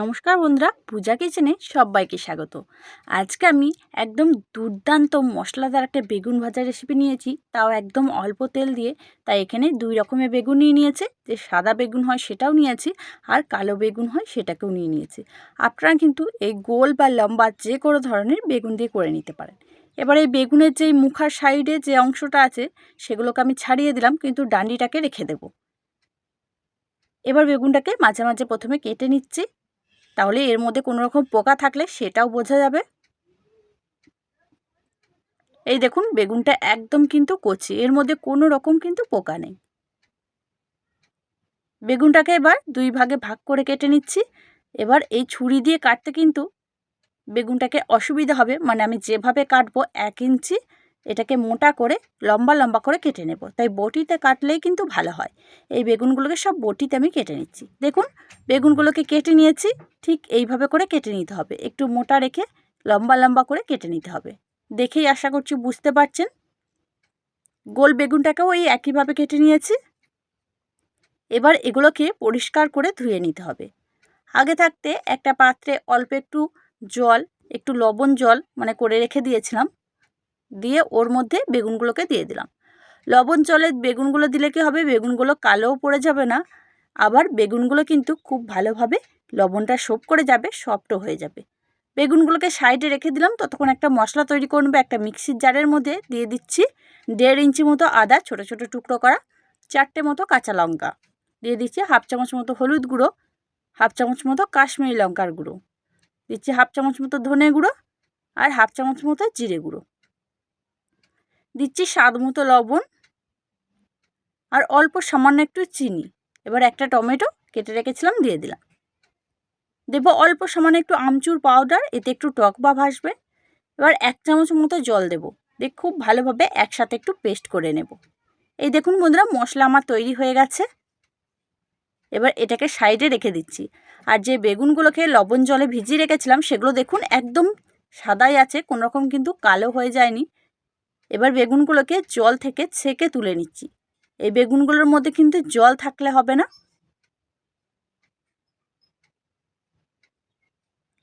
নমস্কার বন্ধুরা, পূজা কিচেনে সবাইকে স্বাগত। আজকে আমি একদম দুর্দান্ত মশলাদার একটা বেগুন ভাজা রেসিপি নিয়েছি, তাও একদম অল্প তেল দিয়ে। তাই এখানে দুই রকমের বেগুন নিয়ে নিয়েছে, যে সাদা বেগুন হয় সেটাও নিয়েছি, আর কালো বেগুন হয় সেটাকেও নিয়ে নিয়েছি। আপনারা কিন্তু এই গোল বা লম্বা যে কোনো ধরনের বেগুন দিয়ে করে নিতে পারেন। এবার এই বেগুনের যেই মুখার সাইডে যে অংশটা আছে, সেগুলোকে আমি ছাড়িয়ে দিলাম, কিন্তু ডান্ডিটাকে রেখে দেবো। এবার বেগুনটাকে মাঝে মাঝে প্রথমে কেটে নিচ্ছি তাহলে এর মধ্যে কোনো রকম পোকা থাকলে সেটাও বোঝা যাবে। এই দেখুন, বেগুনটা একদম কিন্তু কচি, এর মধ্যে কোনো রকম কিন্তু পোকা নেই। বেগুনটাকে এবার দুই ভাগে ভাগ করে কেটে নিচ্ছি। এবার এই ছুরি দিয়ে কাটতে কিন্তু বেগুনটাকে অসুবিধা হবে মানে আমি যেভাবে কাটবো এক ইঞ্চি এটাকে মোটা করে লম্বা লম্বা করে কেটে নেব। তাই বটিতে কাটলেই কিন্তু ভালো হয়। এই বেগুনগুলোকে সব বটিতে আমি কেটে নিচ্ছি। দেখুন, বেগুনগুলোকে কেটে নিয়েছি। ঠিক এইভাবে করে কেটে নিতে হবে। একটু মোটা রেখে লম্বা লম্বা করে কেটে নিতে হবে। দেখেই আশা করছি বুঝতে পারছেন? গোল বেগুনটাকেও এই একইভাবে কেটে নিয়েছি। এবার এগুলোকে পরিষ্কার করে ধুয়ে নিতে হবে। আগে থাকতে একটা পাত্রে অল্প একটু জল, একটু লবণ জল মানে করে রেখে দিয়েছিলাম। দিয়ে ওর মধ্যে বেগুনগুলোকে দিয়ে দিলাম। লবণ জলে বেগুনগুলো দিলে কি হবে? বেগুনগুলো কালোও পড়ে যাবে না। আবার বেগুনগুলো কিন্তু খুব ভালোভাবে লবণটা সোপ করে যাবে, সফটও হয়ে যাবে। বেগুনগুলোকে সাইডে রেখে দিলাম। ততক্ষণ একটা মশলা তৈরি করে নেব, একটা মিক্সির জারের মধ্যে দিয়ে দিচ্ছি দেড় ইঞ্চি মতো আদা, ছোট ছোট টুকরো করা, চারটে মতো কাঁচা লঙ্কা। দিয়ে দিচ্ছি হাফ চামচ মতো হলুদ গুঁড়ো, হাফ চামচ মতো কাশ্মীরি লঙ্কার গুঁড়ো। দিচ্ছি হাফ চামচ মতো ধনে গুঁড়ো আর হাফ চামচ মতো জিরে গুঁড়ো। দিচ্ছি স্বাদ মতো লবণ আর অল্প সামান্য একটু চিনি। এবার একটা টমেটো কেটে রেখেছিলাম, দিয়ে দিলাম। দেবো অল্প সামান্য একটু আমচুর পাউডার এতে একটু টক বা ভাসবে। এবার এক চামচ মতো জল দেব। দিয়ে খুব ভালোভাবে একসাথে একটু পেস্ট করে নেব। এই দেখুন বন্ধুরা, মশলা আমার তৈরি হয়ে গেছে। এবার এটাকে সাইডে রেখে দিচ্ছি। আর যে বেগুনগুলোকে লবণ জলে ভিজিয়ে রেখেছিলাম, সেগুলো দেখুন একদম সাদাই আছে কোনোরকম কিন্তু কালো হয়ে যায়নি। এবার বেগুনগুলোকে জল থেকে ছেঁকে তুলে নিচ্ছি। এই বেগুনগুলোর মধ্যে কিন্তু জল থাকলে হবে না।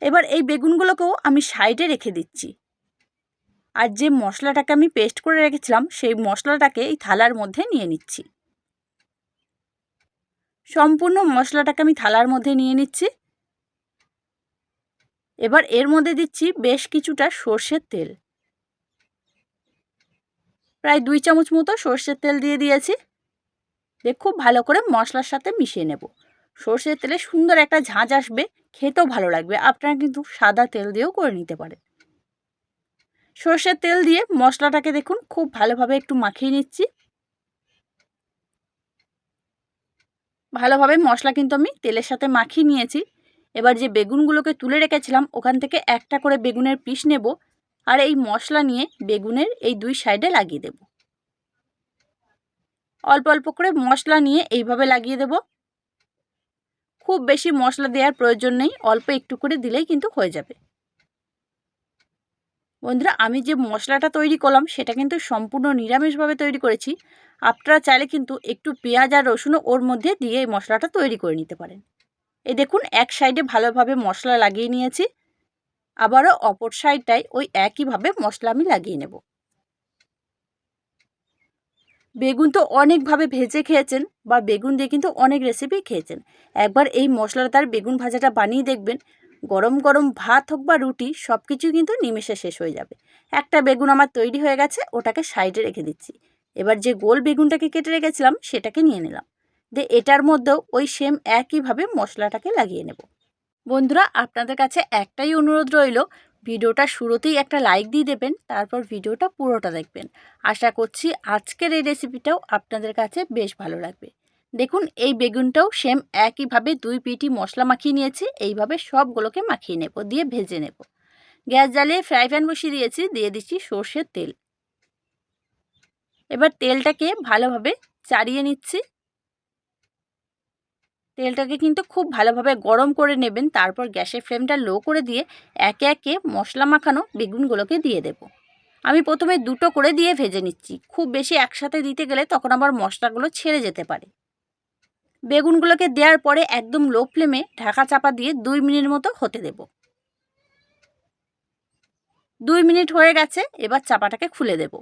এবার এই বেগুনগুলোকেও আমি সাইডে রেখে দিচ্ছি। আর যে মশলাটাকে আমি পেস্ট করে রেখেছিলাম, সেই মশলাটাকে এই থালার মধ্যে নিয়ে নিচ্ছি। সম্পূর্ণ মশলাটাকে আমি থালার মধ্যে নিয়ে নিচ্ছি। এবার এর মধ্যে দিচ্ছি বেশ কিছুটা সর্ষের তেল। প্রায় দুই চামচ মতো সর্ষের তেল দিয়ে দিয়েছি। দিয়ে খুব ভালো করে মশলার সাথে মিশিয়ে নেব। সর্ষের তেলে সুন্দর একটা ঝাঁঝ আসবে, খেতেও ভালো লাগবে। আপনারা কিন্তু সাদা তেল দিয়েও করে নিতে পারেন। সর্ষের তেল দিয়ে মশলাটাকে দেখুন, খুব ভালোভাবে একটু মাখিয়ে নিচ্ছি। ভালোভাবে মশলা কিন্তু আমি তেলের সাথে মাখিয়ে নিয়েছি। এবার যে বেগুনগুলোকে তুলে রেখেছিলাম, ওখান থেকে একটা করে বেগুনের পিস নেব। আর এই মশলা নিয়ে বেগুনের এই দুই সাইডে লাগিয়ে দেব। অল্প অল্প করে মশলা নিয়ে এইভাবে লাগিয়ে দেব। খুব বেশি মশলা দেওয়ার প্রয়োজন নেই, অল্প একটু করে দিলেই কিন্তু হয়ে যাবে। বন্ধুরা, আমি যে মশলাটা তৈরি করলাম, সেটা কিন্তু সম্পূর্ণ নিরামিষভাবে তৈরি করেছি। আপনারা চাইলে কিন্তু একটু পেঁয়াজ আর রসুনও ওর মধ্যে দিয়ে এই মশলাটা তৈরি করে নিতে পারেন। এই দেখুন, এক সাইডে ভালোভাবে মশলা লাগিয়ে নিয়েছি। আবারও অপর সাইডটায় ওই একইভাবে মশলা আমি লাগিয়ে নেব। বেগুন তো অনেকভাবে ভেজে খেয়েছেন বা বেগুন দিয়ে কিন্তু অনেক রেসিপি খেয়েছেন। একবার এই মশলাদার বেগুন ভাজাটা বানিয়ে দেখবেন, গরম গরম ভাত হোক বা রুটি সব কিছুই কিন্তু নিমেষে শেষ হয়ে যাবে। একটা বেগুন আমার তৈরি হয়ে গেছে, ওটাকে সাইডে রেখে দিচ্ছি। এবার যে গোল বেগুনটাকে কেটে রেখেছিলাম, সেটাকে নিয়ে নিলাম। দিয়ে এটার মধ্যেও ওই সেম একইভাবে মশলাটাকে লাগিয়ে নেব। বন্ধুরা, আপনাদের কাছে একটাই অনুরোধ রইল, ভিডিওটা শুরুতেই একটা লাইক দিয়ে দেবেন, তারপর ভিডিওটা পুরোটা দেখবেন। আশা করছি আজকের এই রেসিপিটাও আপনাদের কাছে বেশ ভালো লাগবে। দেখুন, এই বেগুনটাও সেম একইভাবে দুই পিটি মশলা মাখিয়ে নিয়েছি, এইভাবে সবগুলোকে মাখিয়ে নেব, দিয়ে ভেজে নেব। গ্যাস জ্বালিয়ে ফ্রাই প্যান বসিয়ে দিয়েছি, দিয়ে দিচ্ছি সর্ষের তেল। এবার তেলটাকে ভালোভাবে চাড়িয়ে নিচ্ছি। তেলটাকে কিন্তু খুব ভালোভাবে গরম করে নেবেন, তারপর গ্যাসের ফ্লেমটা লো করে দিয়ে একে একে মশলা মাখানো বেগুনগুলোকে দিয়ে দেব। আমি প্রথমে দুটো করে দিয়ে ভেজে নিচ্ছি, খুব বেশি একসাথে দিতে গেলে তখন আবার মশলাগুলো ছেড়ে যেতে পারে। বেগুনগুলোকে দেওয়ার পরে একদম লো ফ্লেমে ঢাকা চাপা দিয়ে দুই মিনিট মতো হতে দেব। দুই মিনিট হয়ে গেছে, এবার চাপাটাকে খুলে দেব।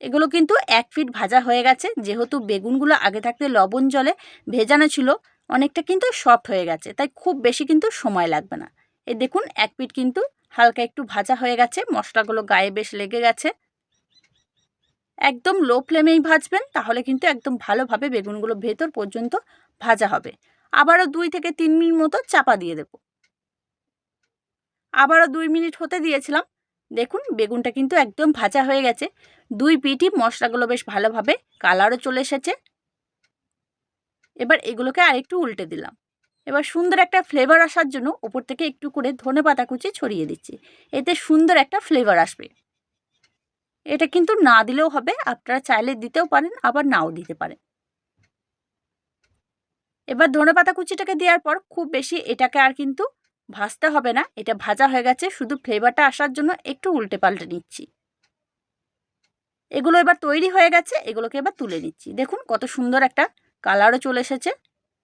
এগুলো কিন্তু এক ফিট ভাজা হয়ে গেছে। যেহেতু বেগুনগুলো আগে থাকতে লবণ জলে ভেজানো ছিল, অনেকটা কিন্তু সফট হয়ে গেছে, তাই খুব বেশি কিন্তু সময় লাগবে না। এই দেখুন, এক পিট কিন্তু হালকা একটু ভাজা হয়ে গেছে, মশলাগুলো গায়ে বেশ লেগে গেছে। একদম লো ফ্লেমেই ভাজবেন, তাহলে কিন্তু একদম ভালোভাবে বেগুনগুলো ভেতর পর্যন্ত ভাজা হবে। আবারও দুই থেকে তিন মিনিট মতো চাপা দিয়ে দেব। আবারও দুই মিনিট হতে দিয়েছিলাম দেখুন, বেগুনটা কিন্তু একদম ভাজা হয়ে গেছে। দুই পিঠই মশলাগুলো বেশ ভালোভাবে কালারও চলে এসেছে। এবার এগুলোকে আরেকটু উল্টে দিলাম। এবার সুন্দর একটা ফ্লেভার আসার জন্য ওপর থেকে একটু করে ধনে পাতা কুচি ছড়িয়ে দিচ্ছি। এতে সুন্দর একটা ফ্লেভার আসবে। এটা কিন্তু না দিলেও হবে, আপনারা চাইলে দিতেও পারেন, আবার নাও দিতে পারেন। এবার ধনে পাতা কুচিটাকে দেওয়ার পর খুব বেশি এটাকে আর কিন্তু ভাজতে হবে না, এটা ভাজা হয়ে গেছে, শুধু ফ্লেভারটা আসার জন্য একটু উল্টে পাল্টে নিচ্ছি। এগুলো এবার তৈরি হয়ে গেছে, এগুলোকে এবার তুলে নিচ্ছি। দেখুন কত সুন্দর একটা কালারও চলে এসেছে,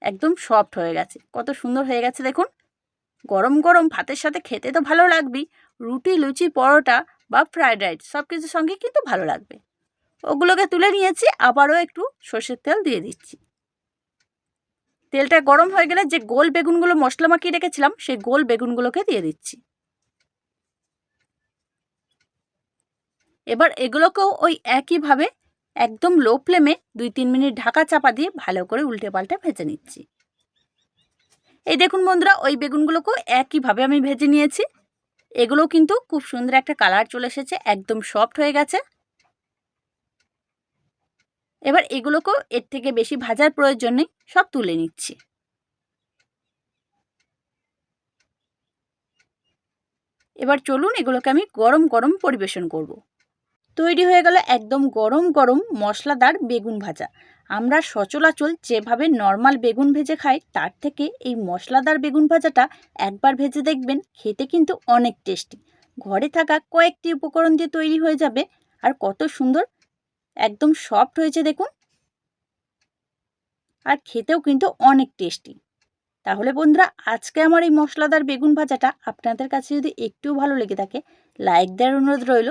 একদম সফট হয়ে গেছে। কত সুন্দর হয়ে গেছে দেখুন। গরম গরম ভাতের সাথে খেতে তো ভালো লাগবেই, রুটি, লুচি, পরোটা বা ফ্রায়েড রাইস সব কিছুর সঙ্গে কিন্তু ভালো লাগবে। ওগুলোকে তুলে নিয়েছি, আবারও একটু সর্ষের তেল দিয়ে দিচ্ছি। তেলটা গরম হয়ে গেলে যে গোল বেগুনগুলো মশলা মাখিয়ে রেখেছিলাম, সেই গোল বেগুনগুলোকে দিয়ে দিচ্ছি। এবার এগুলোকেও ওই একইভাবে একদম লো ফ্লেমে দুই তিন মিনিট ঢাকা চাপা দিয়ে ভালো করে উল্টে পাল্টে ভেজে নিচ্ছি। এই দেখুন বন্ধুরা, ওই বেগুনগুলোকেও একইভাবে আমি ভেজে নিয়েছি। এগুলো কিন্তু খুব সুন্দর একটা কালার চলে এসেছে, একদম সফট হয়ে গেছে। এবার এগুলোকেও এর থেকে বেশি ভাজার প্রয়োজন নেই সব তুলে নিচ্ছি। এবার চলুন এগুলোকে আমি গরম গরম পরিবেশন করব। তৈরি হয়ে গেল একদম গরম গরম মশলাদার বেগুন ভাজা। আমরা সচলাচল যেভাবে নর্মাল বেগুন ভেজে খাই, তার থেকে এই মশলাদার বেগুন ভাজাটা একবার ভেজে দেখবেন, খেতে কিন্তু অনেক টেস্টি। ঘরে থাকা কয়েকটি উপকরণ দিয়ে তৈরি হয়ে যাবে, আর কত সুন্দর একদম সফট হয়েছে দেখুন। আর খেতেও কিন্তু অনেক টেস্টি তাহলে বন্ধুরা, আজকে আমার এই মশলাদার বেগুন ভাজাটা আপনাদের কাছে যদি একটু ভালো লেগে থাকে লাইক দেওয়ার অনুরোধ রইল।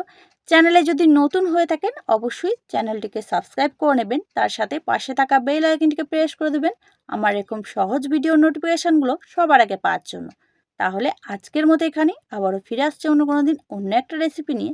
চ্যানেলে যদি নতুন হয়ে থাকেন, অবশ্যই চ্যানেলটিকে সাবস্ক্রাইব করে নেবেন। তার সাথে পাশে থাকা বেল আইকনটিকে প্রেস করে দেবেন। আমার এরকম সহজ ভিডিও নোটিফিকেশানগুলো সবার আগে পাওয়ার জন্য। তাহলে আজকের মতো এখানে আবারও ফিরে আসছে অন্য কোনো দিন অন্য একটা রেসিপি নিয়ে।